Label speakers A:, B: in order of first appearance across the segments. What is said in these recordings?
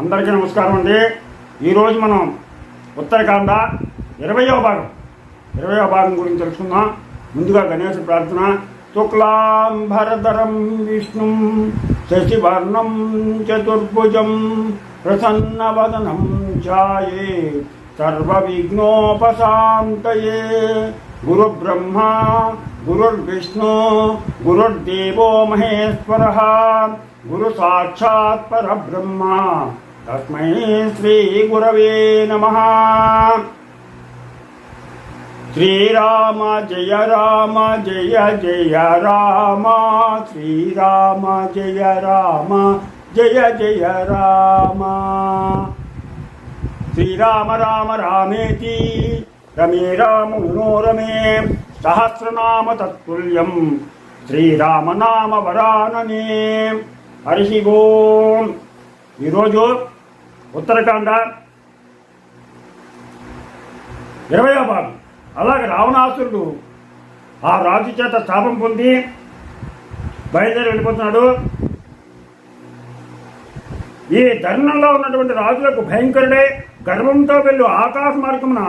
A: అందరికీ నమస్కారం అండి ఈరోజు మనం ఉత్తరకాండ ఇరవయో భాగం ఇరవయో భాగం గురించి తెలుసుకుందాం ముందుగా గణేశ ప్రార్థన శుక్లాం భరధరం విష్ణు శశివర్ణం చతుర్భుజం ప్రసన్నవదనం ఛాయే సర్వవిఘ్నోపశాంతయే గురుబ్రహ్మ గురుర్విష్ణు గురుర్దేవో మహేశ్వర గురు సాక్షాత్ పరబ్రహ్మ తస్మై శ్రీ గురవే నమ శ్రీరామ జయ రామ జయ జయ రామ శ్రీరామ జయ రామ జయ జయ రామ శ్రీరామ రామ రామేతి రమే రామ మనోరమే సహస్రనామ తత్తుల్యం శ్రీరామనామ వరాననే హరి ఓం ఈరోజు ఉత్తరాఖండ ఇరవయో భాగం అలాగే రావణాసురుడు ఆ రాజు చేత శాపం పొంది బయలుదేరి వెళ్ళిపోతున్నాడు ఈ ధర్మంలో ఉన్నటువంటి రాజులకు భయంకరుడే గర్వంతో వెళ్ళు ఆకాశ మార్గమున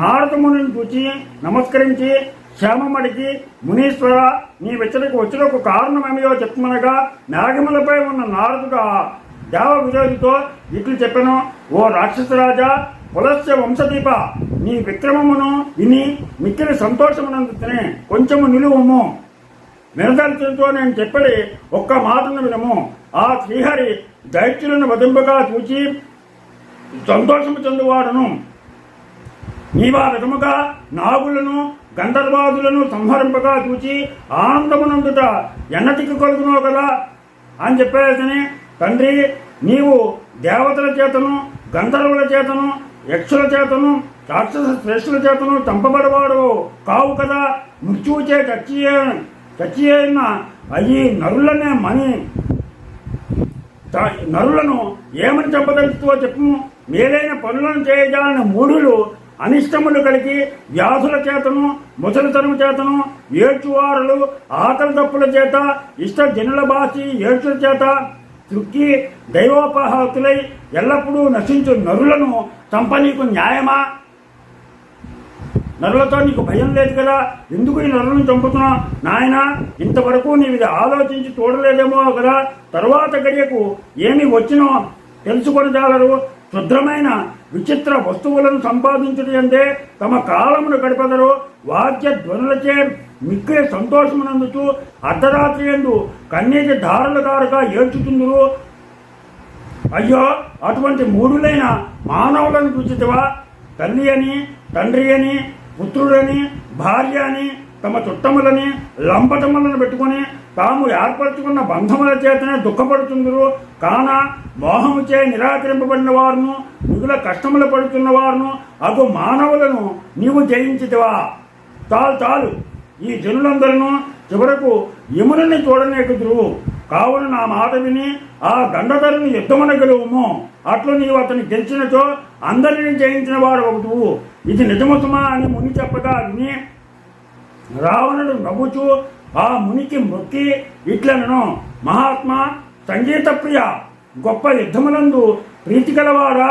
A: నారదముని చూచి నమస్కరించి క్షేమం అడిగి మునీశ్వర నీ వెచ్చలకు కారణం కారణమేమయో చెప్పమనగా నాగములపై ఉన్న నారదుడు దేవ విరోధితో ఇట్లు చెప్పాను ఓ రాక్షసరాజా పులస్య వంశదీప నీ విక్రమమును విని మిక్కిలి సంతోషమునందుతనే కొంచెము నిలువము నిరదర్శనతో నేను చెప్పడి ఒక్క మాటను వినము ఆ శ్రీహరి దైత్యులను వధింపగా చూచి సంతోషము చెందువాడును నీవా విధముగా నాగులను గంధర్వాదులను సంహరింపగా చూచి ఆనందమునందుట ఎన్నటికి కలుగునో కదా అని చెప్పేసని తండ్రి నీవు దేవతల చేతను గంధర్వుల చేతను యక్షుల చేతను రాక్షస శ్రేష్ఠుల చేతను చంపబడవాడు కావు కదా మృత్యువుచే చచ్చియే చచ్చియైన అయ్యి నరులనే మని నరులను ఏమని చంపదలుచుతో చెప్పు మేలైన పనులను చేయజాలని మూఢులు అనిష్టములు కలిగి వ్యాధుల చేతను తరుము చేతను ఏడ్చువారులు ఆకలి తప్పుల చేత ఇష్ట జనుల బాసి ఏడ్చుల చేత తృక్కి దైవోపహతులై ఎల్లప్పుడూ నశించు నరులను చంప నీకు న్యాయమా నరులతో నీకు భయం లేదు కదా ఎందుకు ఈ నరులను చంపుతున్నా నాయన ఇంతవరకు నీవు ఇది ఆలోచించి చూడలేదేమో కదా తర్వాత గడియకు ఏమి వచ్చినో తెలుసుకొని చాలరు క్షుద్రమైన విచిత్ర వస్తువులను సంపాదించుట ఎందే తమ కాలమును గడిపదరు వాద్య ధ్వనులచే మిక్కే సంతోషమునందుచు అర్ధరాత్రి ఎందు కన్నీటి ధారలు దారుగా ఏడ్చుతుందరు అయ్యో అటువంటి మూడులైన మానవులను చూచితివా తల్లి అని తండ్రి అని పుత్రుడని భార్య అని తమ చుట్టములని లంపటములను పెట్టుకుని తాము ఏర్పరచుకున్న బంధముల చేతనే దుఃఖపడుతుందరు కాన చే నిరాకరింపబడిన వారును మిగుల కష్టములు పడుతున్న వారును అగు మానవులను నీవు జయించితివా చాలు చాలు ఈ జనులందరూ చివరకు యమునని చూడనేకుదురు కావున నా మాట విని ఆ దండధరుని యుద్ధమున గెలువుము అట్లు నీవు అతని గెలిచినచో అందరిని జయించిన వాడు ఒకటి ఇది నిజముతమా అని ముని చెప్పగా విని రావణుడు నవ్వుచూ ఆ మునికి మొక్కి ఇట్లనను మహాత్మ సంగీత ప్రియ గొప్ప యుద్ధమునందు ప్రీతి కలవారా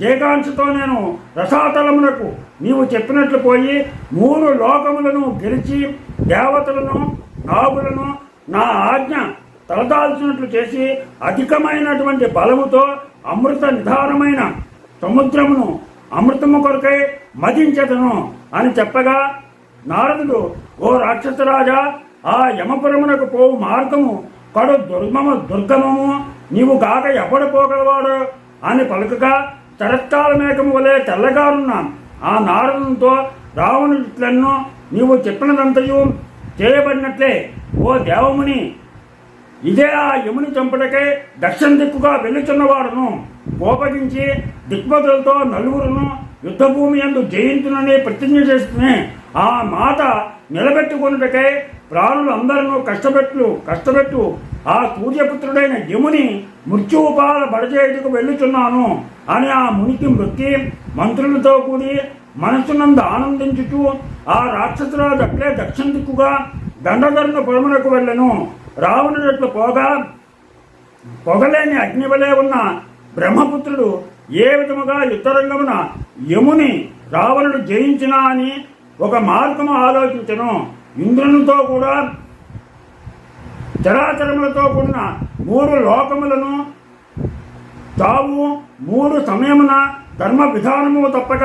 A: జయకాంక్షతో నేను రసాతలమునకు నీవు చెప్పినట్లు పోయి మూడు లోకములను గెలిచి దేవతలను నాగులను నా ఆజ్ఞ తలదాల్చినట్లు చేసి అధికమైనటువంటి బలముతో అమృత నిధానమైన సముద్రమును అమృతము కొరకై మదించదను అని చెప్పగా నారదుడు ఓ రాక్షసరాజా ఆ యమపురమునకు పోవు మార్గము కడు దుర్గమ దుర్గమము నీవు గాక ఎప్పుడు పోగలవాడు అని పలుకగా చరత్కాల మేకము వలె తెల్లగారున్నాను ఆ నారదునితో రావణులను నీవు చెప్పినదంతయు చేయబడినట్లే ఓ దేవముని ఇదే ఆ యముని చంపటకై దక్షిణ దిక్కుగా వెళ్ళుచున్నవాడును కోపగించి దిక్పతులతో నలుగురును యుద్ధభూమి ఎందు జయించునని ప్రతిజ్ఞ చేస్తున్నాయి ఆ మాట నిలబెట్టుకొనుటకై ప్రాణులందరూ కష్టపెట్లు కష్టపెట్టు ఆ సూర్యపుత్రుడైన యముని మృత్యుపాల బడచేయుటకు వెళ్ళుచున్నాను అని ఆ మునికి మృతి మంత్రులతో కూడి మనసునందు ఆనందించుచు ఆ రాక్షసురాజు అట్లే దక్షిణ దిక్కుగా దండధరుణ పొలమునకు వెళ్ళను రావణుడట్లు పోగా పొగలేని అగ్నివలే ఉన్న బ్రహ్మపుత్రుడు ఏ విధముగా యుద్ధరంగమున యముని రావణుడు జయించినా అని ఒక మార్గము ఆలోచించను ఇంద్రునితో కూడా చరాచరములతో కూడిన మూడు లోకములను తావు మూడు సమయమున ధర్మ విధానము తప్పక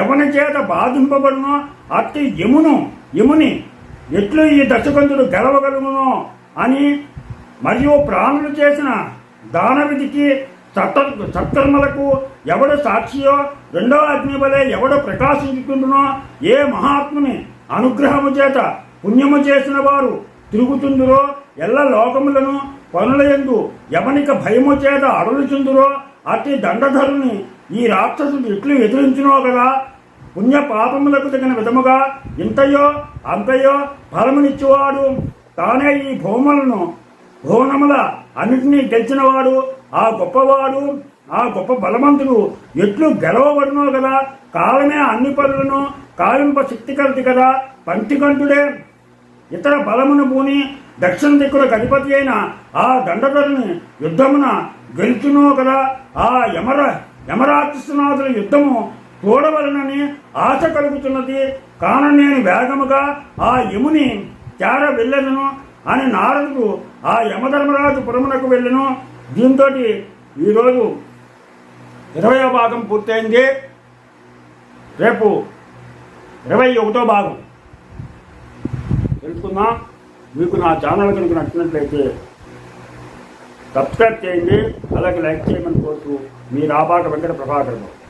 A: ఎవని చేత బాధింపబడును అతి యమును యముని ఎట్లు ఈ దశకంతుడు గెలవగలుగునో అని మరియు ప్రాణులు చేసిన దానవిధికి చట్ట సత్కర్మలకు ఎవడు సాక్షియో రెండవ అగ్ని వలె ఎవడు ప్రకాశించుకుంటునో ఏ మహాత్ముని అనుగ్రహము చేత పుణ్యము చేసిన వారు తిరుగుతుందిరో ఎల్ల లోకములను పనుల ఎందు ఎవనిక భయము చేత అడలుచుందురో అతి దండధరుని ఈ రాక్షసుడు ఎట్లు ఎదురించునో కదా పుణ్య పాపములకు తగిన విధముగా ఇంతయో అంతయో ఫలమునిచ్చేవాడు తానే ఈ భూములను భువనముల అన్నిటినీ గెలిచినవాడు ఆ గొప్పవాడు ఆ గొప్ప బలవంతుడు ఎట్లు గెలవబడినో కదా కాలమే అన్ని పనులను కాలింప శక్తి కలిది కదా పంచికంటుడే ఇతర బలమును పూని దక్షిణ దిక్కుల గణపతి అయిన ఆ దండకరుని యుద్ధమున గెలుచునో కదా ఆ యమర యమరాక్షసునాథుల యుద్ధము చూడవలనని ఆశ కలుగుతున్నది కాన నేను వేగముగా ఆ యముని చేర వెళ్ళను అని నారదుడు ఆ యమధర్మరాజు పురమునకు వెళ్ళను దీంతో ఈరోజు ఇరవయో భాగం పూర్తయింది రేపు ఇరవై ఒకటో భాగం తెలుసుకుందాం మీకు నా ఛానల్ కనుక నచ్చినట్లయితే సబ్స్క్రైబ్ చేయండి అలాగే లైక్ చేయమని కోరుతూ మీ రాబాట వెంకట ప్రభాకర్